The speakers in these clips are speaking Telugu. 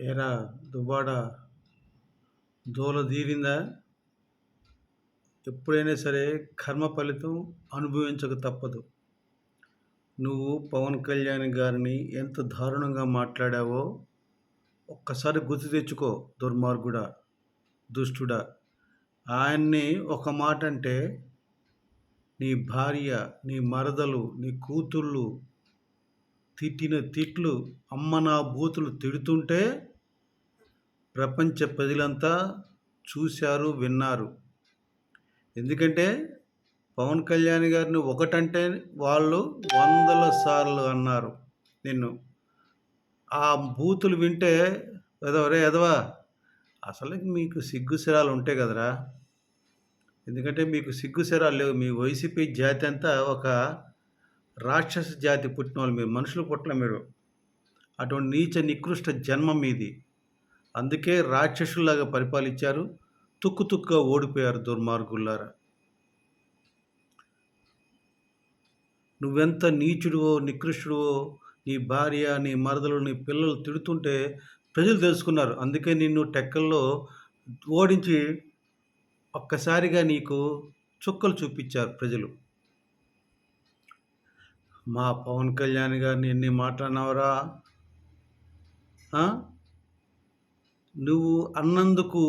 ఏరా దువ్వాడ దూల తీరిందా ఎప్పుడైనా సరే కర్మ ఫలితం అనుభవించక తప్పదు. నువ్వు పవన్ కళ్యాణ్ గారిని ఎంత దారుణంగా మాట్లాడావో ఒక్కసారి గుర్తు తెచ్చుకో దుర్మార్గుడా దుష్టుడా. ఆయన్ని ఒక మాట అంటే నీ భార్య నీ మరదలు నీ కూతుళ్ళు తిట్టిన తిట్లు అమ్మ నా బూతులు తిడుతుంటే ప్రపంచ ప్రజలంతా చూశారు విన్నారు. ఎందుకంటే పవన్ కళ్యాణ్ గారిని ఒకటంటే వాళ్ళు వందల సార్లు అన్నారు నిన్ను. ఆ బూతులు వింటే ఎదవరే ఎదవా అసలు మీకు సిగ్గు సిరాలు ఉంటాయి కదరా. ఎందుకంటే మీకు సిగ్గు సిరాలు లేవు. మీ వైసీపీ జాతి అంతా ఒక రాక్షస జాతి పుట్టిన వాళ్ళు మీరు మనుషులు పుట్టిన మీరు. అటువంటి నీచ నికృష్ట జన్మ మీది. అందుకే రాక్షసుల్లాగా పరిపాలించారు. తుక్కు తుక్కుగా ఓడిపోయారు దుర్మార్గుల్లారా. నువ్వెంత నీచుడువో నికృష్టుడువో నీ భార్య నీ మరదలు నీ పిల్లలు తిడుతుంటే ప్రజలు తెలుసుకున్నారు. అందుకే నిన్ను టెక్కల్లో ఓడించి ఒక్కసారిగా నీకు చుక్కలు చూపించారు ప్రజలు. మా పవన్ కళ్యాణ్ గారిని ఎన్ని మాట్లాడినవరా నువ్వు అన్నందుకు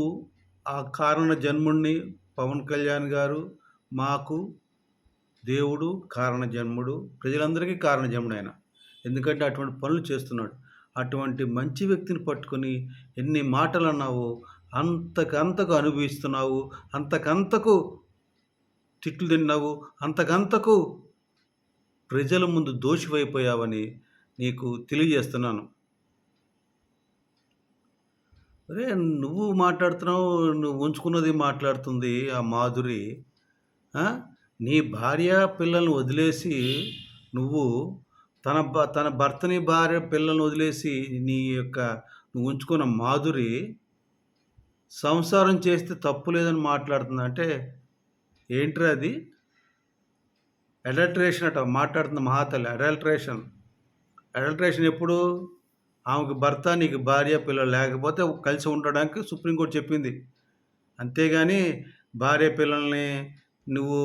ఆ కారణ జన్ముడిని పవన్ కళ్యాణ్ గారు మాకు దేవుడు కారణ జన్ముడు ప్రజలందరికీ కారణ జన్ముడు ఆయన. ఎందుకంటే అటువంటి పనులు చేస్తున్నాడు. అటువంటి మంచి వ్యక్తిని పట్టుకొని ఎన్ని మాటలు అన్నావో అంతకంతకు అనుభవిస్తున్నావు అంతకంతకు తిట్లు తిన్నావు అంతకంతకు ప్రజల ముందు దోషివైపోయావని నీకు తెలియజేస్తున్నాను. అరే నువ్వు మాట్లాడుతున్నావు నువ్వు ఉంచుకున్నది మాట్లాడుతుంది ఆ మాధురి. నీ భార్య పిల్లల్ని వదిలేసి నువ్వు తన తన భర్తని భార్య పిల్లల్ని వదిలేసి నీ యొక్క నువ్వు ఉంచుకున్న మాధురి సంసారం చేస్తే తప్పు లేదని మాట్లాడుతుంది? అంటే ఏంట్రా అది? అడల్ట్రేషన్ అట మాట్లాడుతున్న మహాతల్లి. అడల్ట్రేషన్ అడల్ట్రేషన్ ఎప్పుడు? ఆమెకు భర్త నీకు భార్య పిల్లలు లేకపోతే కలిసి ఉండడానికి సుప్రీంకోర్టు చెప్పింది. అంతేగాని భార్య పిల్లల్ని నువ్వు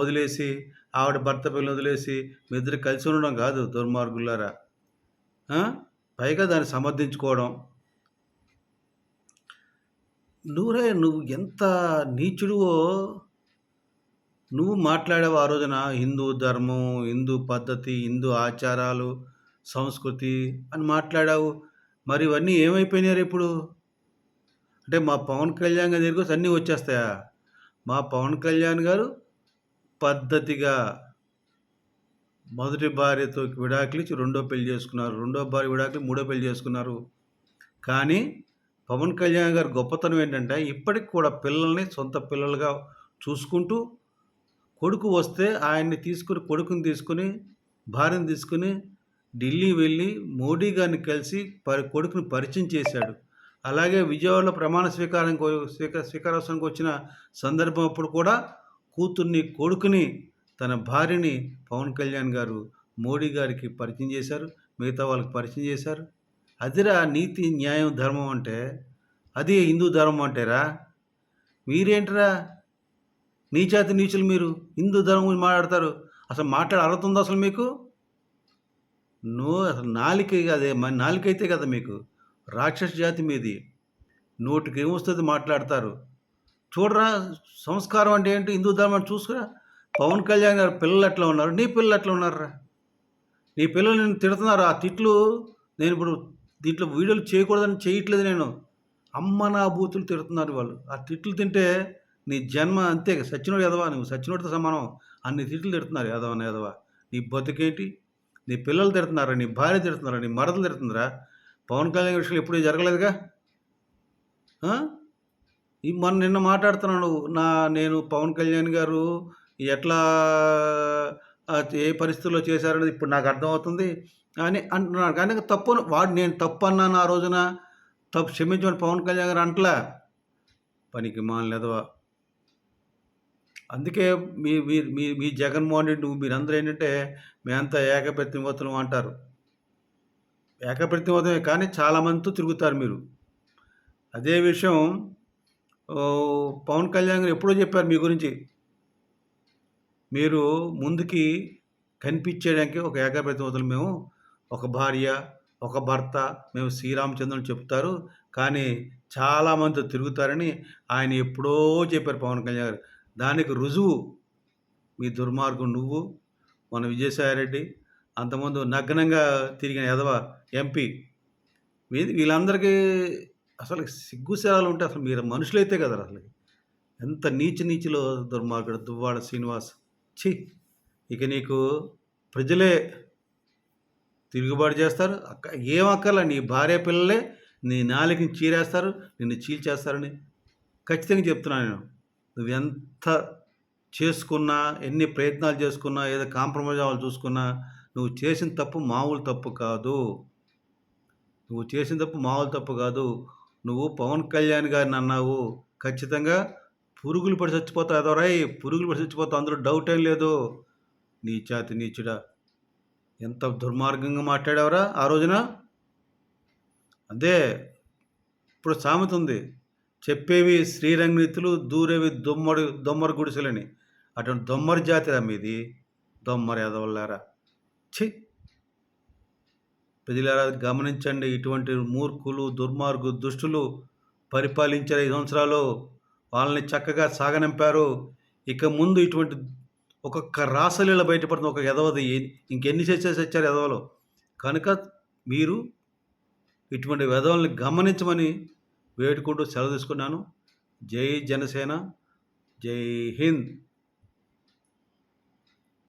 వదిలేసి ఆవిడ భర్త పిల్లలు వదిలేసి మీ ఇద్దరు కలిసి ఉండడం కాదు దుర్మార్గులారా. పైగా దాన్ని సమర్థించుకోవడం. నువ్వురే నువ్వు ఎంత నీచుడువో నువ్వు మాట్లాడావు ఆ రోజున హిందూ ధర్మం హిందూ పద్ధతి హిందూ ఆచారాలు సంస్కృతి అని మాట్లాడావు. మరి ఇవన్నీ ఏమైపోయినారు ఇప్పుడు? అంటే మా పవన్ కళ్యాణ్ గారి దగ్గర అన్నీ వచ్చేస్తాయా? మా పవన్ కళ్యాణ్ గారు పద్ధతిగా మొదటి భార్యతో విడాకులు రెండో పెళ్ళి చేసుకున్నారు. రెండో భార్య విడాకులు మూడో పెళ్ళి చేసుకున్నారు. కానీ పవన్ కళ్యాణ్ గారి గొప్పతనం ఏంటంటే ఇప్పటికి కూడా పిల్లల్ని సొంత పిల్లలుగా చూసుకుంటూ కొడుకు వస్తే ఆయన్ని తీసుకుని కొడుకుని తీసుకుని భార్యను తీసుకుని ఢిల్లీ వెళ్ళి మోడీ గారిని కలిసి పరి కొడుకుని పరిచయం చేశాడు. అలాగే విజయవాడలో ప్రమాణ స్వీకారం స్వీకార స్వీకారోత్సవానికి వచ్చిన సందర్భం అప్పుడు కూడా కూతుర్ని కొడుకుని తన భార్యని పవన్ కళ్యాణ్ గారు మోడీ గారికి పరిచయం చేశారు. మిగతా వాళ్ళకి పరిచయం చేశారు. అదిరా నీతి న్యాయం ధర్మం అంటే? అది హిందూ ధర్మం అంటేరా? మీరేంటరా? నీచాతి నీచులు మీరు హిందూ ధర్మం గురించి మాట్లాడతారు. అసలు మాట్లాడే అర్హత ఉందా అసలు మీకు? నువ్వు అసలు నాలిక అదే మన నాలిక అయితే కదా మీకు? రాక్షస జాతి మీది. నోటికి ఏమొస్తుంది మాట్లాడతారు? చూడరా సంస్కారం అంటే ఏంటి? హిందూ ధర్మం చూసుకురా. పవన్ కళ్యాణ్ గారు పిల్లలు ఎట్లా ఉన్నారు. నీ పిల్లలు ఎట్లా ఉన్నారా నీ పిల్లలు నేను తిడుతున్నారు? ఆ తిట్లు నేను ఇప్పుడు దీంట్లో వీడియోలు చేయకూడదని చేయట్లేదు నేను. అమ్మ నా బూతులు తిడుతున్నారు వాళ్ళు. ఆ తిట్లు తింటే నీ జన్మ అంతే. సచ్చినోడు ఎదవా నువ్వు సచ్చినోడితో సమానం. అన్ని తిట్లు తిడుతున్నారు ఎదవని ఎదవా నీ బతుకేంటి? నీ పిల్లలు తిడుతున్నారా? నీ భార్య తిడుతున్నారా? నీ మరదలు తిడుతుందిరా పవన్ కళ్యాణ్ విషయంలో ఎప్పుడూ జరగలేదుగా? ఈ మొన్న నిన్న మాట్లాడుతున్నాను నా నేను పవన్ కళ్యాణ్ గారు ఎట్లా ఏ పరిస్థితుల్లో చేశారనేది ఇప్పుడు నాకు అర్థమవుతుంది అని అంటున్నాను కానీ తప్పు వాడు నేను తప్పు అన్నాను ఆ రోజున. తప్పు క్షమించమని పవన్ కళ్యాణ్ గారు అంటలే. పనికి మానలేదవా అందుకే మీ మీ మీ జగన్మోహన్ రెడ్డి మీరందరూ ఏంటంటే మేమంతా ఏకపెత్తిమతులు అంటారు. ఏకప్రతిమతమే కానీ చాలామందితో తిరుగుతారు మీరు. అదే విషయం పవన్ కళ్యాణ్ గారు ఎప్పుడో చెప్పారు మీ గురించి. మీరు ముందుకి కనిపించేయడానికి ఒక ఏకప్రతిమతలు మేము ఒక భార్య ఒక భర్త మేము శ్రీరామచంద్రుని చెప్తారు. కానీ చాలామందితో తిరుగుతారని ఆయన ఎప్పుడో చెప్పారు పవన్ కళ్యాణ్ గారు. దానికి రుజువు మీ దుర్మార్గం నువ్వు మన విజయసాయిరెడ్డి అంతకుముందు నగ్నంగా తిరిగిన ఎదవ ఎంపీ. వీ- వీళ్ళందరికీ అసలు సిగ్గుశాలు ఉంటే అసలు మీరు మనుషులైతే కదా అసలు. ఎంత నీచ నీచిలో దుర్మార్గుడు దువ్వాడ శ్రీనివాస్. ఛీ! ఇక నీకు ప్రజలే తిరుగుబాటు చేస్తారు. అక్క ఏమక్కర్లే నీ భార్య పిల్లలే నీ నాలికని చీరేస్తారు నిన్ను చీల్చేస్తారని ఖచ్చితంగా చెప్తున్నాను నేను. నువ్వు ఎంత చేసుకున్నా ఎన్ని ప్రయత్నాలు చేసుకున్నా ఏదో కాంప్రమైజ్ అవ్వాలి చూసుకున్నా నువ్వు చేసిన తప్పు మామూలు తప్పు కాదు. నువ్వు చేసిన తప్పు మామూలు తప్పు కాదు. నువ్వు పవన్ కళ్యాణ్ గారిని అన్నావు. ఖచ్చితంగా పురుగులు పడి చచ్చిపోతావు ఎదవరాయి పురుగులు పడి చచ్చిపోతావు అందులో డౌట్ ఏం లేదు. నీ చాతి నీచుడా. ఎంత దుర్మార్గంగా మాట్లాడావరా ఆ రోజున? అదే ఇప్పుడు సామెత ఉంది. చెప్పేవి శ్రీరంగనీతులు దూరేవి దొమ్మడి దొమ్మరి గుడిసెలని. అటువంటి దొమ్మరి జాతిరా మీది. దొమ్మరి ఎదవల్లారా ఛీ! ప్రజలారా గమనించండి ఇటువంటి మూర్ఖులు దుర్మార్గు దుష్టులు పరిపాలించారు ఐదు సంవత్సరాలు వాళ్ళని చక్కగా సాగనంపారు. ఇక ముందు ఇటువంటి ఒక్కొక్క రాసలీల బయటపడుతుంది ఒక ఎదవది ఇంకెన్ని చేసేసి వచ్చారు ఎదవలు కనుక మీరు ఇటువంటి వెధవల్ని గమనించమని వేడుకుంటూ సెలవు తీసుకున్నాను. జై జనసేన జై హింద్.